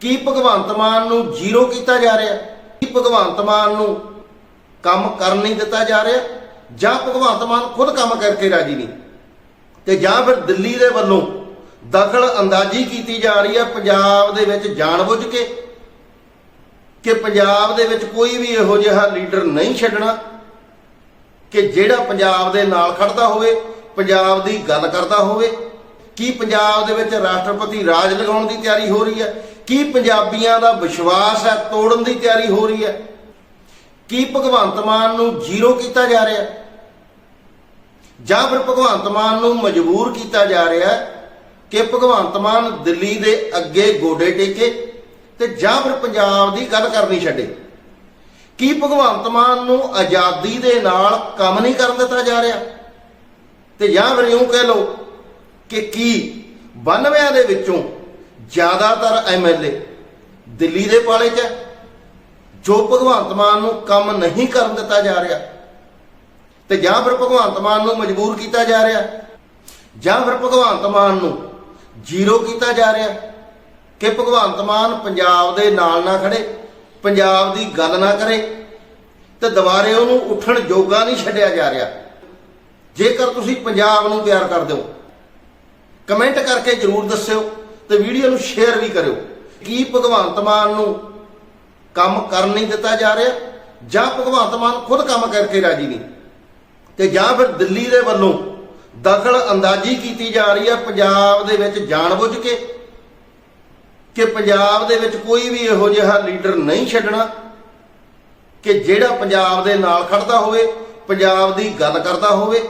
ਕੀ ਭਗਵੰਤ ਮਾਨ ਨੂੰ ਜ਼ੀਰੋ ਕੀਤਾ ਜਾ ਰਿਹਾ? ਕੀ ਭਗਵੰਤ ਮਾਨ ਨੂੰ ਕੰਮ ਕਰਨ ਨਹੀਂ ਦਿੱਤਾ ਜਾ ਰਿਹਾ? ਜਾਂ ਭਗਵੰਤ ਮਾਨ ਖੁਦ ਕੰਮ ਕਰਕੇ ਰਾਜੀ ਨਹੀਂ? ਤੇ ਜਾਂ ਫਿਰ ਦਿੱਲੀ ਦੇ ਵੱਲੋਂ ਦਖਲ ਅੰਦਾਜ਼ੀ ਕੀਤੀ ਜਾ ਰਹੀ ਹੈ ਪੰਜਾਬ ਦੇ ਵਿੱਚ ਜਾਣਬੁੱਝ ਕੇ? ਕਿ ਪੰਜਾਬ ਦੇ ਵਿੱਚ ਕੋਈ ਵੀ ਇਹੋ ਜਿਹਾ ਲੀਡਰ ਨਹੀਂ ਛੱਡਣਾ? ਕਿ ਜਿਹੜਾ ਪੰਜਾਬ ਦੇ ਨਾਲ ਖੜਦਾ ਹੋਵੇ, ਪੰਜਾਬ ਦੀ ਗੱਲ ਕਰਦਾ ਹੋਵੇ? ਕੀ ਪੰਜਾਬ ਦੇ ਵਿੱਚ ਰਾਸ਼ਟਰਪਤੀ ਰਾਜ ਲਗਾਉਣ ਦੀ ਤਿਆਰੀ ਹੋ ਰਹੀ ਹੈ? ਕੀ ਪੰਜਾਬੀਆਂ ਦਾ ਵਿਸ਼ਵਾਸ ਹੈ, ਤੋੜਨ ਦੀ ਤਿਆਰੀ ਹੋ ਰਹੀ ਹੈ? ਕੀ ਭਗਵੰਤ ਮਾਨ ਨੂੰ ਜ਼ੀਰੋ ਕੀਤਾ ਜਾ ਰਿਹਾ ਹੈ? ਜਾਂ ਫਿਰ ਭਗਵੰਤ ਮਾਨ ਨੂੰ ਮਜਬੂਰ ਕੀਤਾ ਜਾ ਰਿਹਾ ਹੈ ਕਿ ਭਗਵੰਤ ਮਾਨ ਦਿੱਲੀ ਦੇ ਅੱਗੇ ਗੋਡੇ ਟੇਕੇ ਤੇ ਜਾਂ ਫਿਰ ਪੰਜਾਬ ਦੀ ਗੱਲ ਕਰਨੀ ਛੱਡੇ? ਕੀ ਭਗਵੰਤ ਮਾਨ ਨੂੰ ਆਜ਼ਾਦੀ ਦੇ ਨਾਲ ਕੰਮ ਨਹੀਂ ਕਰਨ ਦਿੱਤਾ ਜਾ ਰਿਹਾ? ਤੇ ਜਾਂ ਫਿਰ ਇਉਂ ਕਹਿ ਲਓ ਕਿ ਕੀ 92 ਦੇ ਵਿੱਚੋਂ ਜ਼ਿਆਦਾਤਰ ਐਮਐਲਏ ਦਿੱਲੀ ਦੇ ਪਾਲੇ 'ਚ ਹੈ, ਜੋ ਭਗਵੰਤ ਮਾਨ ਨੂੰ ਕੰਮ ਨਹੀਂ ਕਰਨ ਦਿੱਤਾ ਜਾ ਰਿਹਾ ਤੇ ਜਾਂ ਫਿਰ ਭਗਵੰਤ ਮਾਨ ਨੂੰ ਮਜਬੂਰ ਕੀਤਾ ਜਾ ਰਿਹਾ, ਜਾਂ ਫਿਰ ਭਗਵੰਤ ਮਾਨ ਨੂੰ ਜ਼ੀਰੋ ਕੀਤਾ ਜਾ ਰਿਹਾ ਕਿ ਭਗਵੰਤ ਮਾਨ ਪੰਜਾਬ ਦੇ ਨਾਲ ਨਾ ਖੜੇ, ਪੰਜਾਬ ਦੀ ਗੱਲ ਨਾ ਕਰੇ ਤੇ ਦੁਬਾਰੇ ਉਹਨੂੰ ਉੱਠਣ ਜੋਗਾ ਨਹੀਂ ਛੱਡਿਆ ਜਾ ਰਿਹਾ। ਜੇਕਰ ਤੁਸੀਂ ਪੰਜਾਬ ਨੂੰ ਪਿਆਰ ਕਰਦੇ ਹੋ, ਕਮੈਂਟ ਕਰਕੇ ਜਰੂਰ ਦੱਸਿਓ। ਤੇ ਵੀਡੀਓ ਨੂੰ ਸ਼ੇਅਰ ਵੀ ਕਰਿਓ। ਕੀ ਭਗਵੰਤ ਮਾਨ ਨੂੰ ਕੰਮ ਕਰਨ ਨਹੀਂ ਦਿੱਤਾ ਜਾ ਰਿਹਾ? ਜਾਂ ਭਗਵੰਤ ਮਾਨ ਖੁਦ ਕੰਮ ਕਰਕੇ ਰਾਜੀ ਨਹੀਂ? ਤੇ ਜਾਂ ਫਿਰ ਦਿੱਲੀ ਦੇ ਵੱਲੋਂ ਦਖਲ ਅੰਦਾਜ਼ੀ ਕੀਤੀ ਜਾ ਰਹੀ ਹੈ ਪੰਜਾਬ ਦੇ ਵਿੱਚ ਜਾਣਬੁੱਝ ਕੇ? ਕਿ ਪੰਜਾਬ ਦੇ ਵਿੱਚ ਕੋਈ ਵੀ ਇਹੋ ਜਿਹਾ ਲੀਡਰ ਨਹੀਂ ਛੱਡਣਾ? ਕਿ ਜਿਹੜਾ ਪੰਜਾਬ ਦੇ ਨਾਲ ਖੜਦਾ ਹੋਵੇ, ਪੰਜਾਬ ਦੀ ਗੱਲ ਕਰਦਾ ਹੋਵੇ?